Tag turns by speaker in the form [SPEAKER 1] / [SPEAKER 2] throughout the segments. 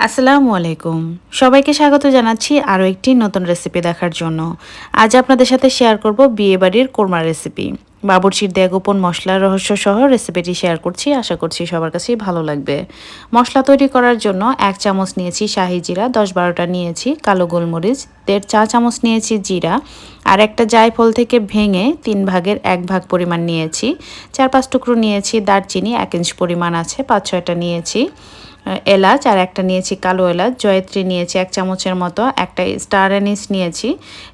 [SPEAKER 1] আসসালামু আলাইকুম। সবাইকে স্বাগত জানাচ্ছি আরও একটি নতুন রেসিপি দেখার জন্য। আজ আপনাদের সাথে শেয়ার করব বিয়েবাড়ির কোরমা রেসিপি বাবুরচির দেয়া গোপন মশলার রহস্য সহ রেসিপিটি শেয়ার করছি। আশা করছি সবার কাছেই ভালো লাগবে। মশলা তৈরি করার জন্য এক চামচ নিয়েছি শাহি জিরা, দশ বারোটা নিয়েছি কালো গোলমরিচ, দেড় চা চামচ নিয়েছি জিরা, আর একটা জায়ফল থেকে ভেঙে তিন ভাগের এক ভাগ পরিমাণ নিয়েছি। চার পাঁচ টুকরো নিয়েছি দারচিনি, এক ইঞ্চ পরিমাণ আছে, পাঁচ ছয়টা নিয়েছি এলাচ, আর একটা নিয়েছি কালো এলাচ, জয়ত্রী নিয়েছি এক চামচের মতো, একটা স্টার অ্যানিস নিয়েছি,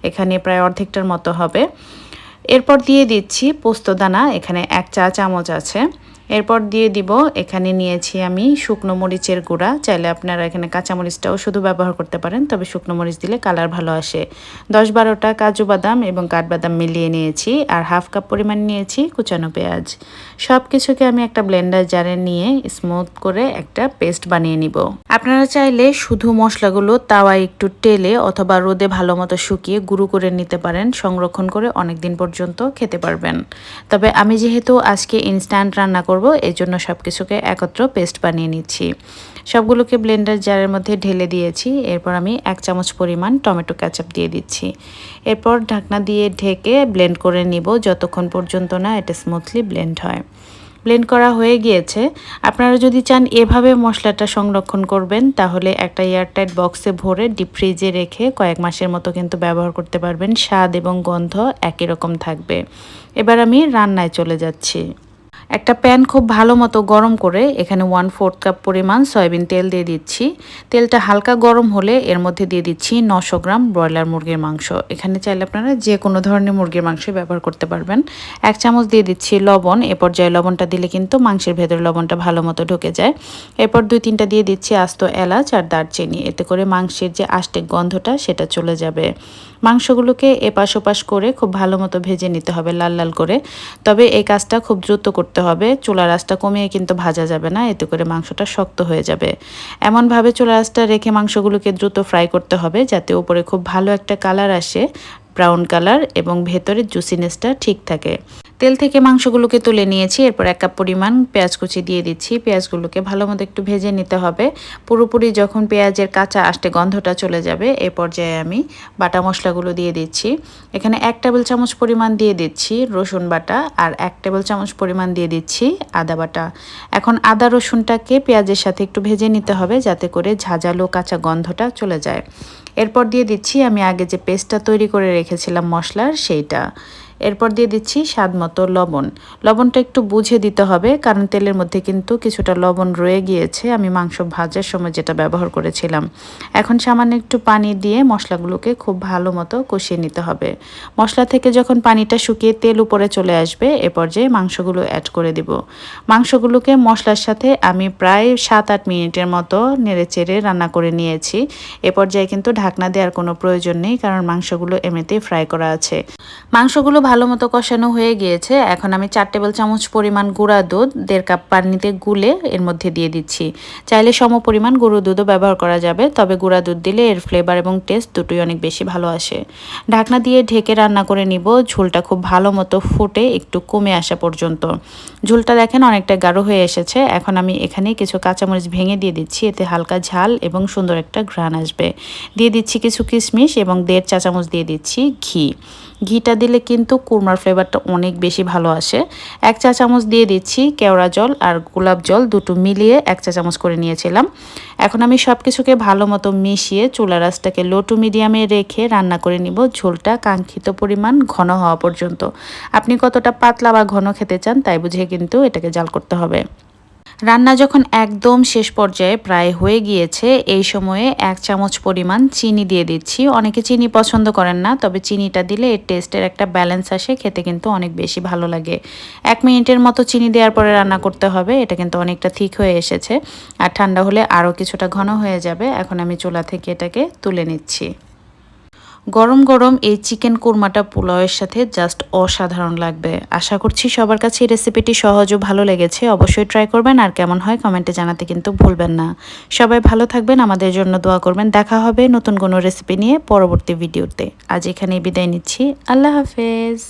[SPEAKER 1] এখানে প্রায় অর্ধেকটার মতো হবে। এরপর দিয়ে দিচ্ছি পোস্তদানা এখানে এক চা চামচ আছে। এরপর দিয়ে দিব, এখানে নিয়েছি আমি শুকনো মরিচের গুঁড়া। চাইলে আপনারা এখানে কাঁচামরিচটাও শুধু ব্যবহার করতে পারেন, তবে শুকনো মরিচ দিলে কালার ভালো আসে। দশ বারোটা কাজু বাদাম এবং কাঠবাদাম মিলিয়ে নিয়েছি, আর হাফ কাপ পরিমাণ নিয়েছি কুচানো পেঁয়াজ। সব কিছুকে আমি একটা ব্লেন্ডার জারে নিয়ে স্মুথ করে একটা পেস্ট বানিয়ে নিব। আপনারা চাইলে শুধু মশলাগুলো তাওয়ায় একটু টেলে অথবা রোদে ভালো মতো শুকিয়ে গুঁড়ো করে নিতে পারেন, সংরক্ষণ করে অনেক দিন পর্যন্ত খেতে পারবেন। তবে আমি যেহেতু আজকে ইনস্ট্যান্ট রান্না করব করব এই জন্য সব কিছুকে একত্র পেস্ট বানিয়ে নিচ্ছি। সবগুলোকে ব্লেন্ডার জারের মধ্যে ঢেলে দিয়েছি, এরপর আমি এক চামচ পরিমাণ টমেটো ক্যাচাপ দিয়ে দিচ্ছি। এরপর ঢাকনা দিয়ে ঢেকে ব্লেন্ড করে নিব যতক্ষণ পর্যন্ত না এটা স্মুথলি ব্লেন্ড হয়। ব্লেন্ড করা হয়ে গিয়েছে। আপনারা যদি চান এভাবে মশলাটা সংরক্ষণ করবেন, তাহলে একটা এয়ারটাইট বক্সে ভরে ডিপ ফ্রিজে রেখে কয়েক মাসের মতো কিন্তু ব্যবহার করতে পারবেন। স্বাদ এবং গন্ধ একই রকম থাকবে। এবার আমি রান্নায় চলে যাচ্ছি। একটা প্যান খুব ভালো মতো গরম করে এখানে ওয়ান ফোর্থ কাপ পরিমাণ সয়াবিন তেল দিয়ে দিচ্ছি। তেলটা হালকা গরম হলে এর মধ্যে দিয়ে দিচ্ছি নশো গ্রাম ব্রয়লার মুরগির মাংস। এখানে চাইলে আপনারা যে কোনো ধরনের মুরগির মাংস ব্যবহার করতে পারবেন। এক চামচ দিয়ে দিচ্ছি লবণ। এ পর্যায়ে লবণটা দিলে কিন্তু মাংসের ভেতরে লবণটা ভালো মতো ঢুকে যায়। এরপর দুই তিনটা দিয়ে দিচ্ছি আস্ত এলাচ আর দারচিনি। এতে করে মাংসের যে আষ্টেক গন্ধটা সেটা চলে যাবে। মাংসগুলোকে এপাশ ওপাশ করে খুব ভালো মতো ভেজে নিতে হবে লাল লাল করে। তবে এই কাজটা খুব দ্রুত করতে হবে। চুলা রাসটা কমিয়ে কিন্তু ভাজা যাবে না, এতে করে মাংসটা শক্ত হয়ে যাবে। এমনভাবে চুলা রাসটা রেখে মাংসগুলোকে দ্রুত ফ্রাই করতে হবে, যাতে উপরে খুব ভালো একটা কালার আসে, ব্রাউন কালার এবং ভেতরের জুসিনেসটা ঠিক থাকে। তেল থেকে মাংসগুলোকে তুলে নিয়েছি, এরপর এক কাপ পরিমাণ পেঁয়াজ কুচি দিয়ে দিচ্ছি। পেঁয়াজগুলোকে ভালো মতো একটু ভেজে নিতে হবে। পুরোপুরি যখন পেঁয়াজের কাঁচা আসতে গন্ধটা চলে যাবে, এ পর্যায়ে আমি বাটা মশলাগুলো দিয়ে দিচ্ছি। এখানে এক টেবিল চামচ পরিমাণ দিয়ে দিচ্ছি রসুন বাটা আর এক টেবিল চামচ পরিমাণ দিয়ে দিচ্ছি আদা বাটা। এখন আদা রসুনটাকে পেঁয়াজের সাথে একটু ভেজে নিতে হবে যাতে করে ঝাঁঝালো কাঁচা গন্ধটা চলে যায়। এরপর দিয়ে দিচ্ছি আমি আগে যে পেস্টটা তৈরি করে রেখেছিলাম মশলার, সেইটা। এরপর দিয়ে দিচ্ছি স্বাদ মতো লবণ। লবণটা একটু বুঝে দিতে হবে, কারণ তেলের মধ্যে কিন্তু কিছুটা লবণ রয়ে গিয়েছে। আমি মাংস ভাজার সময় যেটা ব্যবহার করেছিলাম। এখন সামান্য একটু পানি দিয়ে মশলাগুলোকে খুব ভালো মতো কষিয়ে নিতে হবে। মশলা থেকে যখন পানিটা শুকিয়ে তেল উপরে চলে আসবে, এ পর্যায়ে মাংসগুলো অ্যাড করে দিব। মাংসগুলোকে মশলার সাথে আমি প্রায় সাত আট মিনিটের মতো নেড়ে চেড়ে রান্না করে নিয়েছি। এ পর্যায়ে কিন্তু ঢাকনা দেওয়ার কোনো প্রয়োজন নেই, কারণ মাংসগুলো এমনিতেই ফ্রাই করা আছে। মাংসগুলো ভালো মতো কষানো হয়ে গিয়েছে। এখন আমি চার টেবিল চামচ পরিমাণ গুঁড়া দুধ, দেড় কাপ পানিতে গুলে এর মধ্যে দিয়ে দিচ্ছি। চাইলে সম পরিমাণ গুঁড়ো দুধও ব্যবহার করা যাবে, তবে গুঁড়া দুধ দিলে এর ফ্লেভার এবং টেস্ট দুটোই অনেক বেশি ভালো আসে। ঢাকনা দিয়ে ঢেকে রান্না করে নিব, ঝোলটা খুব ভালো মতো ফুটে একটু কমে আসা পর্যন্ত। ঝোলটা দেখেন অনেকটা গাঢ় হয়ে এসেছে, এখন আমি এখানে কিছু কাঁচামরিচ ভেঙে দিয়ে দিচ্ছি, এতে হালকা ঝাল এবং সুন্দর একটা ঘ্রাণ আসবে। দিয়ে দিচ্ছি কিছু কিশমিশ এবং দেড় চা চামচ দিয়ে দিচ্ছি ঘি। ঘিটা দিলে কিন্তু কুরমার ফ্লেভারটা অনেক বেশি ভালো আসে। এক চা চামচ দিয়ে দিচ্ছি কেওড়া জল আর গোলাপ জল দুটো মিলিয়ে এক চা চামচ করে নিয়েছিলাম। এখন আমি সব কিছুকে ভালো মতো মিশিয়ে চুলা রাসটাকে লো টু মিডিয়ামে রেখে রান্না করে নিব। ঝোলটা কাঙ্ক্ষিত পরিমাণ ঘন হওয়া পর্যন্ত। আপনি কতটা পাতলা বা ঘন খেতে চান তাই বুঝে কিন্তু এটাকে জাল করতে হবে। রান্না যখন একদম শেষ পর্যায়ে প্রায় হয়ে গিয়েছে, এই সময়ে এক চামচ পরিমাণ চিনি দিয়ে দিচ্ছি। অনেকে চিনি পছন্দ করেন না, তবে চিনিটা দিলে এর টেস্টের একটা ব্যালেন্স আসে, খেতে কিন্তু অনেক বেশি ভালো লাগে। এক মিনিটের মতো চিনি দেওয়ার পরে রান্না করতে হবে, এটা কিন্তু অনেকটা ঠিক হয়ে এসেছে। আর ঠান্ডা হলে আরও কিছুটা ঘন হয়ে যাবে, এখন আমি চুলা থেকে এটাকে তুলে নিচ্ছি। গরম গরম এই চিকেন কোরমাটা পোলাওয়ের সাথে জাস্ট অসাধারণ লাগবে। আশা করছি সবার কাছে এই রেসিপিটি সহজ ও ভালো লেগেছে। অবশ্যই ট্রাই করবেন আর কেমন হয় কমেন্টে জানাতে কিন্তু ভুলবেন না। সবাই ভালো থাকবেন, আমাদের জন্য দোয়া করবেন। দেখা হবে নতুন কোনো রেসিপি নিয়ে পরবর্তী ভিডিওতে। আজ এখানেই বিদায় নিচ্ছি। আল্লাহ হাফেজ।